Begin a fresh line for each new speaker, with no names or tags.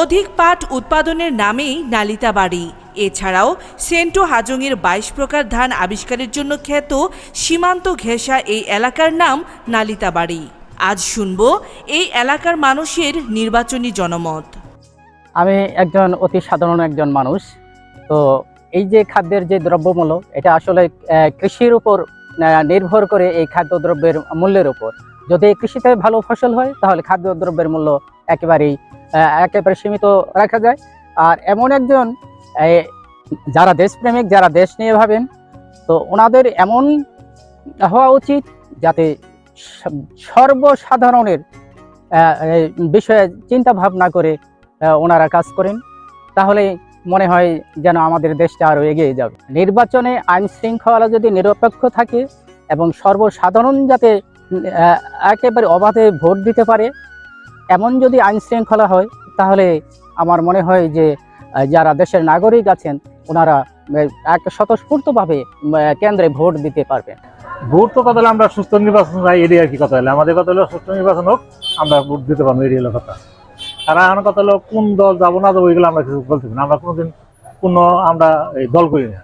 অধিক পাট উৎপাদনের নামেই নালিতা বাড়ি এছাড়াও সেন্টো হাজংয়ের বাইশ প্রকার ধান আবিষ্কারের জন্য খ্যাত সীমান্ত ঘেঁষা এই এলাকার নাম নালিতা বাড়ি আজ শুনব এই এলাকার মানুষের নির্বাচনী জনমত।
আমি একজন অতি সাধারণ একজন মানুষ, তো এই যে খাদ্যের যে দ্রব্যমূল্য, এটা আসলে কৃষির উপর নির্ভর করে এই খাদ্যদ্রব্যের মূল্যের উপর। যদি কৃষিতে ভালো ফসল হয়, তাহলে খাদ্যদ্রব্যের মূল্য একেবারেই একেবারে সীমিত রাখা যায়। আর এমন একজন যারা দেশপ্রেমিক, যারা দেশ নিয়ে ভাবেন, তো ওনাদের এমন হওয়া উচিত যাতে সর্বসাধারণের বিষয়ে চিন্তা ভাবনা করে ওনারা কাজ করেন। তাহলে মনে হয় যেন আমাদের দেশটা আরও এগিয়ে যাবে। নির্বাচনে আইন শৃঙ্খলা যদি নিরপেক্ষ থাকে এবং সর্বসাধারণ যাতে একেবারে অবাধে ভোট দিতে পারে এমন যদি আইন শৃঙ্খলা হয়, তাহলে আমার মনে হয় যে যারা দেশের নাগরিক আছেন, ওনারা এক স্বতঃস্ফূর্তভাবে কেন্দ্রে ভোট দিতে পারবেন।
ভোট তো কথা হলে আমরা সুস্থ নির্বাচন চাই এটি আর কি কথা হলে। আমাদের কথা হলো সুস্থ নির্বাচন হোক, আমরা ভোট দিতে পারব হলো কথা। আর এখন কথা হলো, কোন দল যাব না যাব, এগুলো আমরা কিছু বলতে পারি না। আমরা কোনোদিন কোনো আমরা এই দল করি না।